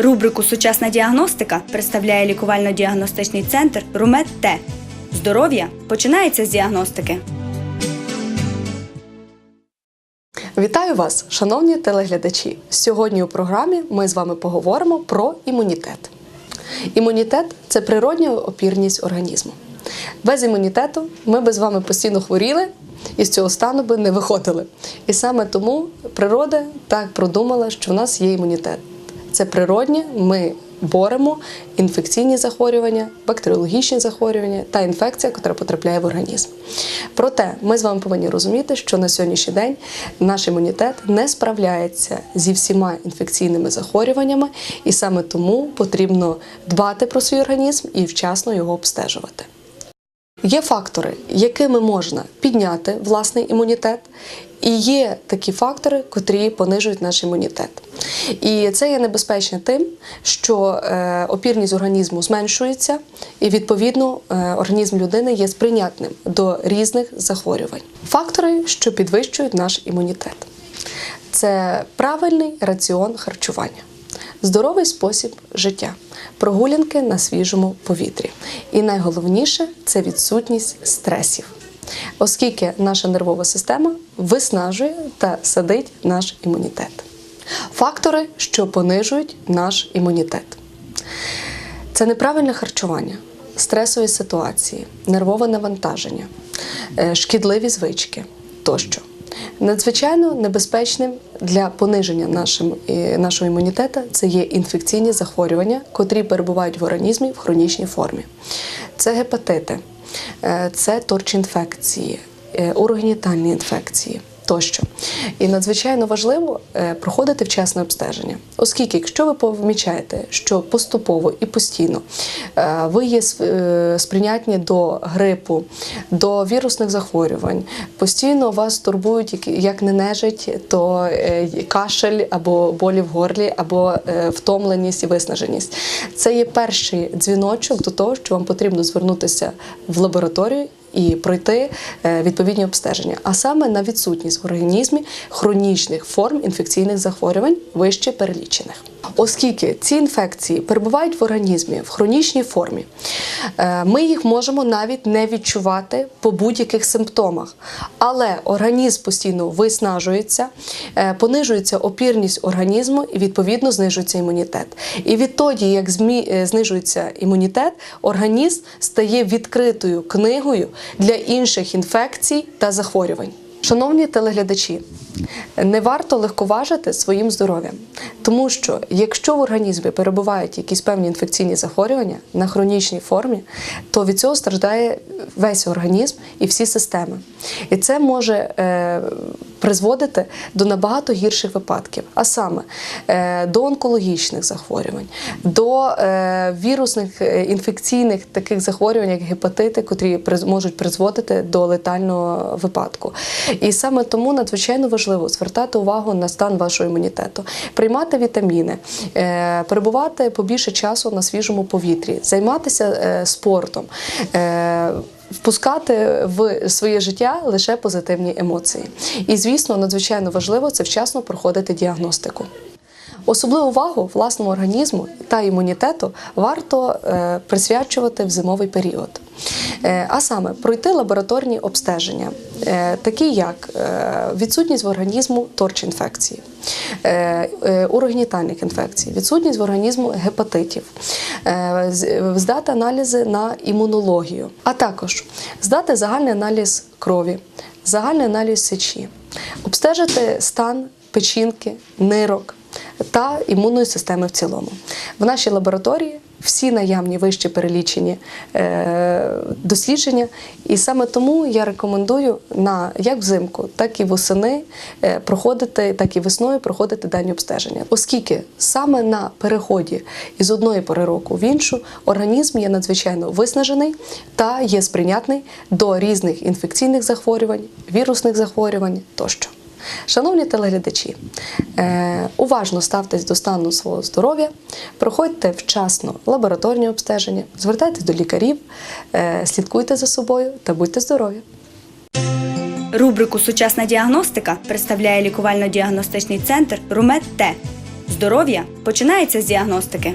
Рубрику Сучасна діагностика представляє лікувально-діагностичний центр Румет Т. Здоров'я починається з діагностики. Вітаю вас, шановні телеглядачі. Сьогодні у програмі ми з вами поговоримо про імунітет. Імунітет це природня опірність організму. Без імунітету ми би з вами постійно хворіли і з цього стану би не виходили. І саме тому природа так продумала, що в нас є імунітет. Це природнє, ми боремо інфекційні захворювання, бактеріологічні захворювання та інфекція, яка потрапляє в організм. Проте ми з вами повинні розуміти, що на сьогоднішній день наш імунітет не справляється зі всіма інфекційними захворюваннями, і саме тому потрібно дбати про свій організм і вчасно його обстежувати. Є фактори, якими можна підняти власний імунітет, і є такі фактори, котрі понижують наш імунітет. І це є небезпечно тим, що е, опірність організму зменшується, і відповідно е, організм людини є сприйнятним до різних захворювань. Фактори, що підвищують наш імунітет, це правильний раціон харчування здоровий спосіб життя, прогулянки на свіжому повітрі. І найголовніше це відсутність стресів, оскільки наша нервова система виснажує та садить наш імунітет. Фактори, що понижують наш імунітет. Це неправильне харчування, стресові ситуації, нервове навантаження, е, шкідливі звички тощо. Надзвичайно небезпечним для пониження нашим, е, нашого імунітету це є інфекційні захворювання, котрі перебувають в організмі в хронічній формі. Це гепатити, це торчінфекції, е, урогенітальні інфекції. Тощо і надзвичайно важливо е, проходити вчасне обстеження, оскільки, якщо ви помічаєте, що поступово і постійно е, ви є е, сприйнятні до грипу, до вірусних захворювань, постійно вас турбують як- не нежить, то кашель або болі в горлі, або втомленість і виснаженість. Це є перший дзвіночок до того, що вам потрібно звернутися в лабораторію і пройти е, відповідні обстеження, а саме на відсутність в організмі хронічних форм інфекційних захворювань вище перелічених. Оскільки ці інфекції перебувають в організмі в хронічній формі, е, ми їх можемо навіть не відчувати по будь-яких симптомах. Але організм постійно виснажується, е, понижується опірність організму і відповідно знижується імунітет. І відтоді, як е, знижується імунітет, організм стає відкритою книгою для інших інфекцій та захворювань. Шановні телеглядачі, не варто легковажити своїм здоров'ям, тому що якщо в організмі перебувають якісь певні інфекційні захворювання на хронічній формі, то від цього страждає весь організм і всі системи. І це може е, призводити до набагато гірших випадків, а саме е, до онкологічних захворювань, до е, вірусних е, інфекційних таких захворювань, як гепатити, котрі можуть призводити до летального випадку. І саме тому надзвичайно важливо звертати увагу на стан вашого імунітету, приймати вітаміни, е, перебувати побільше часу на свіжому повітрі, займатися е, спортом. е, Впускати в своє життя лише позитивні емоції. І, звісно, надзвичайно важливо це вчасно проходити діагностику. Особливу увагу власному організму та імунітету варто присвячувати в зимовий період. Е, а саме пройти лабораторні обстеження, е, такі як е, відсутність в організму торч-інфекції, е, інфекцій, відсутність в організму гепатитів, здати аналізи на імунологію, а також здати загальний аналіз крові, загальний аналіз сечі, обстежити стан печінки, нирок та імунної системи в цілому. В нашій лабораторії всі наявні вище перелічені е, дослідження, і саме тому я рекомендую на як взимку, так і восени е, проходити, так і весною проходити дані обстеження, оскільки саме на переході із одної пори року в іншу організм є надзвичайно виснажений та є сприйнятний до різних інфекційних захворювань, вірусних захворювань тощо. Шановні телеглядачі, е, уважно ставтесь до стану свого здоров'я, проходьте вчасно лабораторні обстеження, звертайтесь до лікарів, е, слідкуйте за собою та будьте здорові! Рубрику Сучасна діагностика представляє лікувально-діагностичний центр Румет Т. Здоров'я починається з діагностики.